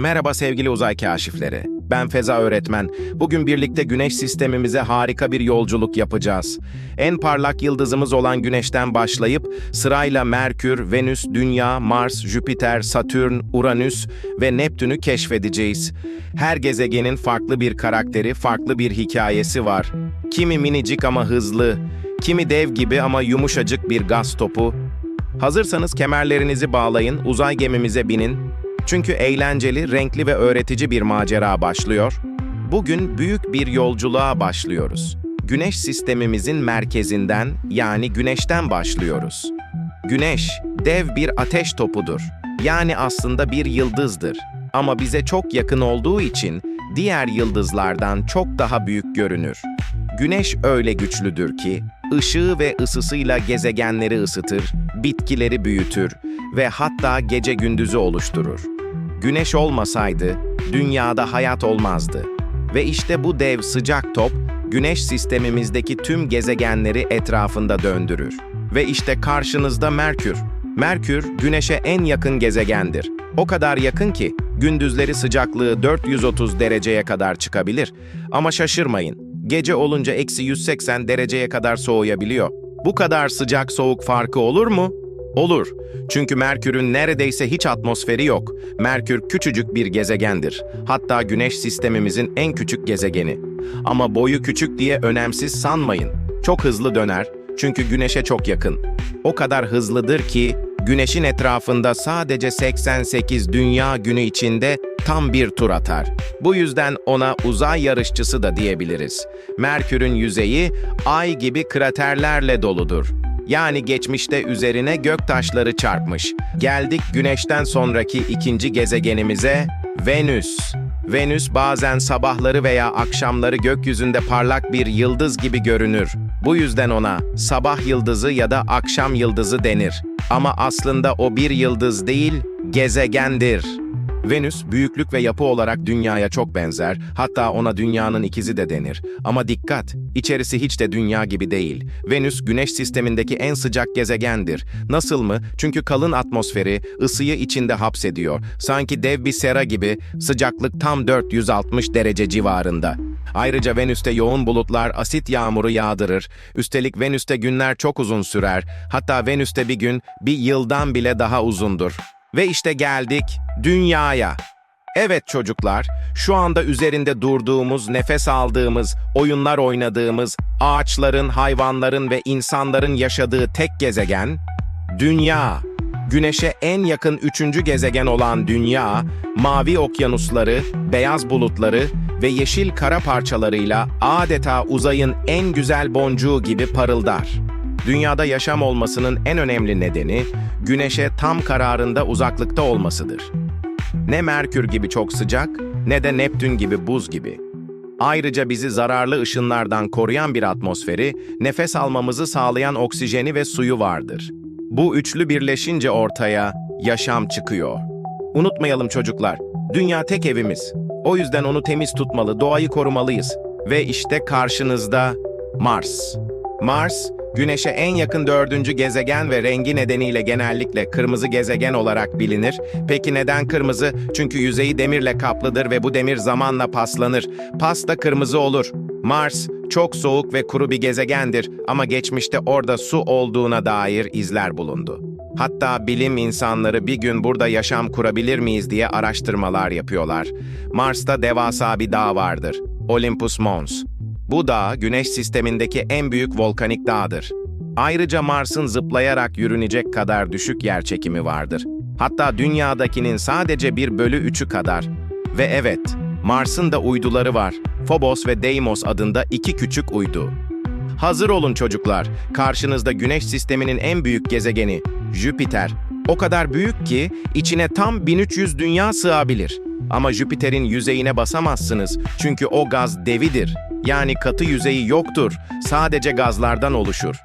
Merhaba sevgili uzay kaşifleri. Ben Feza Öğretmen. Bugün birlikte Güneş sistemimize harika bir yolculuk yapacağız. En parlak yıldızımız olan Güneş'ten başlayıp sırayla Merkür, Venüs, Dünya, Mars, Jüpiter, Satürn, Uranüs ve Neptün'ü keşfedeceğiz. Her gezegenin farklı bir karakteri, farklı bir hikayesi var. Kimi minicik ama hızlı, kimi dev gibi ama yumuşacık bir gaz topu. Hazırsanız kemerlerinizi bağlayın, uzay gemimize binin. Çünkü eğlenceli, renkli ve öğretici bir macera başlıyor. Bugün büyük bir yolculuğa başlıyoruz. Güneş sistemimizin merkezinden yani Güneş'ten başlıyoruz. Güneş, dev bir ateş topudur. Yani aslında bir yıldızdır. Ama bize çok yakın olduğu için diğer yıldızlardan çok daha büyük görünür. Güneş öyle güçlüdür ki, ışığı ve ısısıyla gezegenleri ısıtır, bitkileri büyütür ve hatta gece gündüzü oluşturur. Güneş olmasaydı, dünyada hayat olmazdı. Ve işte bu dev sıcak top, Güneş sistemimizdeki tüm gezegenleri etrafında döndürür. Ve işte karşınızda Merkür. Merkür, Güneş'e en yakın gezegendir. O kadar yakın ki, gündüzleri sıcaklığı 430 dereceye kadar çıkabilir. Ama şaşırmayın, gece olunca eksi 180 dereceye kadar soğuyabiliyor. Bu kadar sıcak soğuk farkı olur mu? Olur. Çünkü Merkür'ün neredeyse hiç atmosferi yok. Merkür küçücük bir gezegendir. Hatta Güneş sistemimizin en küçük gezegeni. Ama boyu küçük diye önemsiz sanmayın. Çok hızlı döner çünkü Güneş'e çok yakın. O kadar hızlıdır ki Güneş'in etrafında sadece 88 dünya günü içinde tam bir tur atar. Bu yüzden ona uzay yarışçısı da diyebiliriz. Merkür'ün yüzeyi ay gibi kraterlerle doludur. Yani geçmişte üzerine göktaşları çarpmış. Geldik Güneş'ten sonraki ikinci gezegenimize Venüs. Venüs bazen sabahları veya akşamları gökyüzünde parlak bir yıldız gibi görünür. Bu yüzden ona sabah yıldızı ya da akşam yıldızı denir. Ama aslında o bir yıldız değil, gezegendir. Venüs, büyüklük ve yapı olarak Dünya'ya çok benzer, hatta ona Dünya'nın ikizi de denir. Ama dikkat, içerisi hiç de Dünya gibi değil. Venüs, Güneş sistemindeki en sıcak gezegendir. Nasıl mı? Çünkü kalın atmosferi ısıyı içinde hapsediyor. Sanki dev bir sera gibi, sıcaklık tam 460 derece civarında. Ayrıca Venüs'te yoğun bulutlar asit yağmuru yağdırır. Üstelik Venüs'te günler çok uzun sürer. Hatta Venüs'te bir gün bir yıldan bile daha uzundur. Ve işte geldik dünyaya. Evet çocuklar, şu anda üzerinde durduğumuz, nefes aldığımız, oyunlar oynadığımız, ağaçların, hayvanların ve insanların yaşadığı tek gezegen, Dünya. Güneş'e en yakın üçüncü gezegen olan Dünya, mavi okyanusları, beyaz bulutları ve yeşil kara parçalarıyla adeta uzayın en güzel boncuğu gibi parıldar. Dünyada yaşam olmasının en önemli nedeni, Güneş'e tam kararında uzaklıkta olmasıdır. Ne Merkür gibi çok sıcak, ne de Neptün gibi buz gibi. Ayrıca bizi zararlı ışınlardan koruyan bir atmosferi, nefes almamızı sağlayan oksijeni ve suyu vardır. Bu üçlü birleşince ortaya yaşam çıkıyor. Unutmayalım çocuklar, dünya tek evimiz. O yüzden onu temiz tutmalı, doğayı korumalıyız. Ve işte karşınızda Mars. Mars, Güneş'e en yakın dördüncü gezegen ve rengi nedeniyle genellikle kırmızı gezegen olarak bilinir. Peki neden kırmızı? Çünkü yüzeyi demirle kaplıdır ve bu demir zamanla paslanır. Pas da kırmızı olur. Mars, çok soğuk ve kuru bir gezegendir ama geçmişte orada su olduğuna dair izler bulundu. Hatta bilim insanları bir gün burada yaşam kurabilir miyiz diye araştırmalar yapıyorlar. Mars'ta devasa bir dağ vardır. Olympus Mons. Bu dağ, Güneş sistemindeki en büyük volkanik dağdır. Ayrıca Mars'ın zıplayarak yürünecek kadar düşük yerçekimi vardır. Hatta Dünya'dakinin sadece bir bölü üçü kadar. Ve evet, Mars'ın da uyduları var. Phobos ve Deimos adında iki küçük uydu. Hazır olun çocuklar, karşınızda Güneş sisteminin en büyük gezegeni, Jüpiter. O kadar büyük ki içine tam 1300 dünya sığabilir. Ama Jüpiter'in yüzeyine basamazsınız çünkü o gaz devidir. Yani katı yüzeyi yoktur, sadece gazlardan oluşur.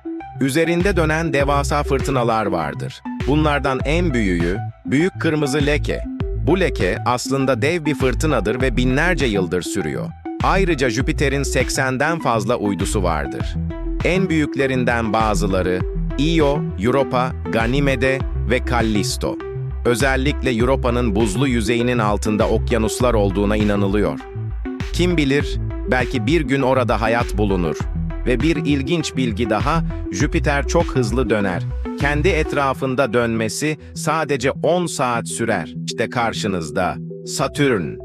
Üzerinde dönen devasa fırtınalar vardır. Bunlardan en büyüğü, büyük kırmızı leke. Bu leke aslında dev bir fırtınadır ve binlerce yıldır sürüyor. Ayrıca Jüpiter'in 80'den fazla uydusu vardır. En büyüklerinden bazıları Io, Europa, Ganymede ve Callisto. Özellikle Europa'nın buzlu yüzeyinin altında okyanuslar olduğuna inanılıyor. Kim bilir, belki bir gün orada hayat bulunur. Ve bir ilginç bilgi daha, Jüpiter çok hızlı döner. Kendi etrafında dönmesi sadece 10 saat sürer. İşte karşınızda Satürn.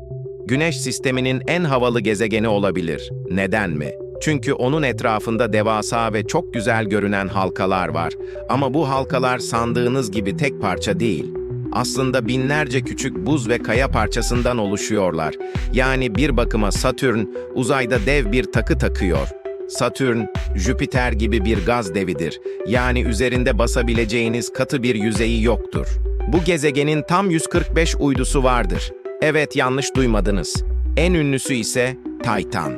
Güneş sisteminin en havalı gezegeni olabilir. Neden mi? Çünkü onun etrafında devasa ve çok güzel görünen halkalar var. Ama bu halkalar sandığınız gibi tek parça değil. Aslında binlerce küçük buz ve kaya parçasından oluşuyorlar. Yani bir bakıma Satürn uzayda dev bir takı takıyor. Satürn, Jüpiter gibi bir gaz devidir. Yani üzerinde basabileceğiniz katı bir yüzeyi yoktur. Bu gezegenin tam 145 uydusu vardır. Evet yanlış duymadınız. En ünlüsü ise Titan.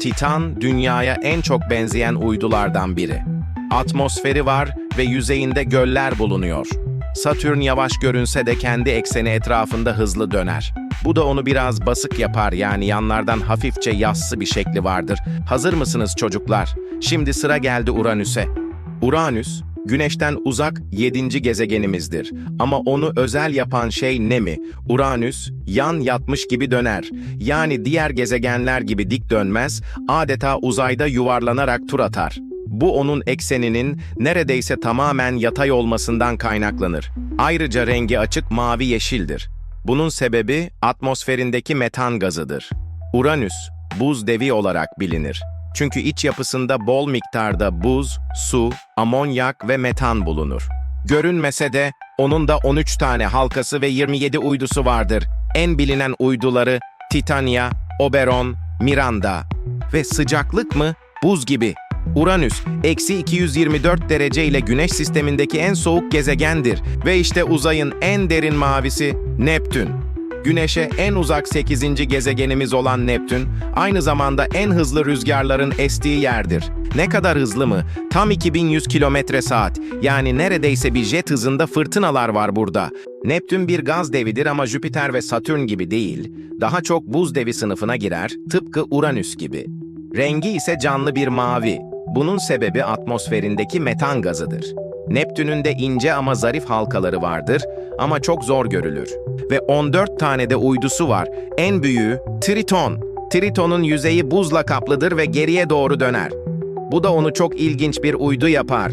Titan, dünyaya en çok benzeyen uydulardan biri. Atmosferi var ve yüzeyinde göller bulunuyor. Satürn yavaş görünse de kendi ekseni etrafında hızlı döner. Bu da onu biraz basık yapar yani yanlardan hafifçe yassı bir şekli vardır. Hazır mısınız çocuklar? Şimdi sıra geldi Uranüs'e. Uranüs, Güneşten uzak 7. gezegenimizdir. Ama onu özel yapan şey ne mi? Uranüs yan yatmış gibi döner. Yani diğer gezegenler gibi dik dönmez, adeta uzayda yuvarlanarak tur atar. Bu onun ekseninin neredeyse tamamen yatay olmasından kaynaklanır. Ayrıca rengi açık mavi yeşildir. Bunun sebebi atmosferindeki metan gazıdır. Uranüs, buz devi olarak bilinir. Çünkü iç yapısında bol miktarda buz, su, amonyak ve metan bulunur. Görünmese de onun da 13 tane halkası ve 27 uydusu vardır. En bilinen uyduları Titania, Oberon, Miranda. Ve sıcaklık mı? Buz gibi. Uranüs, eksi 224 derece ile Güneş sistemindeki en soğuk gezegendir. Ve işte uzayın en derin mavisi Neptün. Güneş'e en uzak 8. gezegenimiz olan Neptün, aynı zamanda en hızlı rüzgarların estiği yerdir. Ne kadar hızlı mı? Tam 2100 kilometre saat. Yani neredeyse bir jet hızında fırtınalar var burada. Neptün bir gaz devidir ama Jüpiter ve Satürn gibi değil. Daha çok buz devi sınıfına girer, tıpkı Uranüs gibi. Rengi ise canlı bir mavi. Bunun sebebi atmosferindeki metan gazıdır. Neptün'ün de ince ama zarif halkaları vardır ama çok zor görülür. Ve 14 tane de uydusu var. En büyüğü Triton. Triton'un yüzeyi buzla kaplıdır ve geriye doğru döner. Bu da onu çok ilginç bir uydu yapar.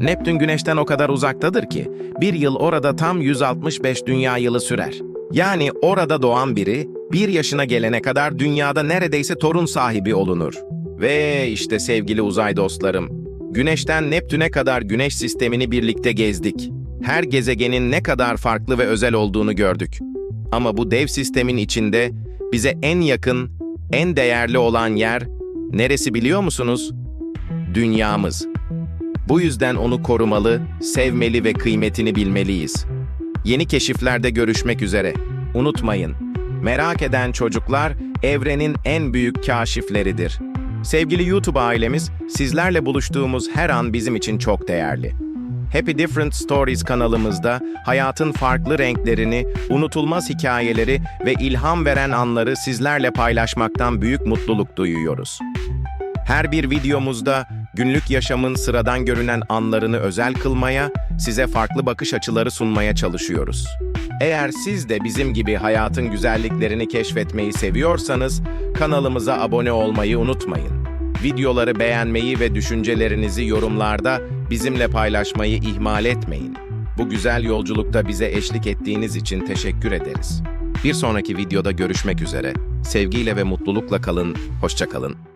Neptün Güneş'ten o kadar uzaktadır ki, bir yıl orada tam 165 dünya yılı sürer. Yani orada doğan biri, bir yaşına gelene kadar dünyada neredeyse torun sahibi olunur. Ve işte sevgili uzay dostlarım, Güneş'ten Neptün'e kadar Güneş sistemini birlikte gezdik. Her gezegenin ne kadar farklı ve özel olduğunu gördük. Ama bu dev sistemin içinde bize en yakın, en değerli olan yer neresi biliyor musunuz? Dünyamız. Bu yüzden onu korumalı, sevmeli ve kıymetini bilmeliyiz. Yeni keşiflerde görüşmek üzere. Unutmayın, merak eden çocuklar evrenin en büyük kaşifleridir. Sevgili YouTube ailemiz, sizlerle buluştuğumuz her an bizim için çok değerli. Happy Different Stories kanalımızda hayatın farklı renklerini, unutulmaz hikayeleri ve ilham veren anları sizlerle paylaşmaktan büyük mutluluk duyuyoruz. Her bir videomuzda günlük yaşamın sıradan görünen anlarını özel kılmaya, size farklı bakış açıları sunmaya çalışıyoruz. Eğer siz de bizim gibi hayatın güzelliklerini keşfetmeyi seviyorsanız, kanalımıza abone olmayı unutmayın. Videoları beğenmeyi ve düşüncelerinizi yorumlarda bizimle paylaşmayı ihmal etmeyin. Bu güzel yolculukta bize eşlik ettiğiniz için teşekkür ederiz. Bir sonraki videoda görüşmek üzere. Sevgiyle ve mutlulukla kalın, hoşça kalın.